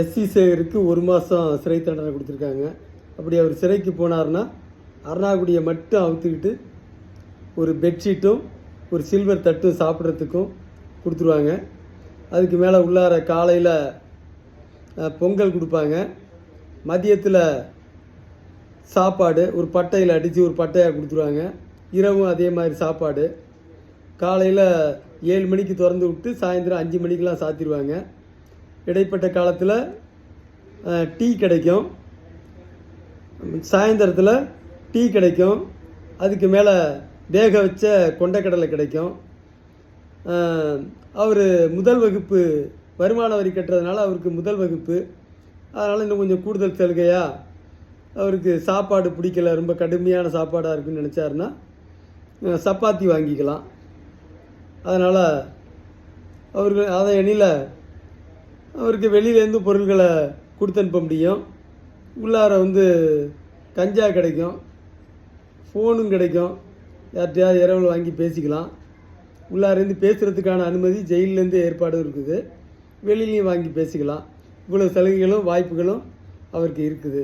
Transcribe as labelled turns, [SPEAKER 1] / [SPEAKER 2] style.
[SPEAKER 1] SC சேகருக்கு ஒரு மாதம் சிறை தண்டனை கொடுத்துருக்காங்க. அப்படி அவர் சிறைக்கு போனார்னா அருணாகுடியை மட்டும் அவுத்துக்கிட்டு ஒரு பெட்ஷீட்டும் ஒரு சில்வர் தட்டும் சாப்பிட்றதுக்கும் கொடுத்துருவாங்க. அதுக்கு மேலே உள்ளார காலையில் பொங்கல் கொடுப்பாங்க. மதியத்தில் சாப்பாடு ஒரு பட்டையில் அடித்து ஒரு பட்டையாக கொடுத்துருவாங்க. இரவும் அதே மாதிரி சாப்பாடு. காலையில் ஏழு மணிக்கு திறந்து விட்டு சாயந்தரம் அஞ்சு மணிக்கெலாம் சாத்திடுவாங்க இடைப்பட்ட காலத்தில் டீ கிடைக்கும். சாயந்தரத்தில் டீ கிடைக்கும். அதுக்கு மேலே வேக வச்ச கொண்டைக்கடலை கிடைக்கும். அவர் முதல் வகுப்பு வருமான வரி கட்டுறதுனால அவருக்கு முதல் வகுப்பு. அதனால் இன்னும் கொஞ்சம் கூடுதல் சலுகையாக அவருக்கு சாப்பாடு பிடிக்கல ரொம்ப கடுமையான சாப்பாடாக இருக்குன்னு நினச்சாருன்னா சப்பாத்தி வாங்கிக்கலாம். அதனால் அவர்கள் அதை எண்ணில் அவருக்கு வெளியிலேருந்து பொருட்களை கொடுத்து அனுப்ப முடியும். உள்ளார வந்து கஞ்சா கிடைக்கும். ஃபோனும் கிடைக்கும். யார்கிட்டயாவது இரவில் வாங்கி பேசிக்கலாம். உள்ளாரேருந்து பேசுகிறதுக்கான அனுமதி ஜெயிலேருந்து ஏற்பாடும் இருக்குது. வெளியிலையும் வாங்கி பேசிக்கலாம். இவ்வளோ சலுகைகளும் வாய்ப்புகளும் அவருக்கு இருக்குது.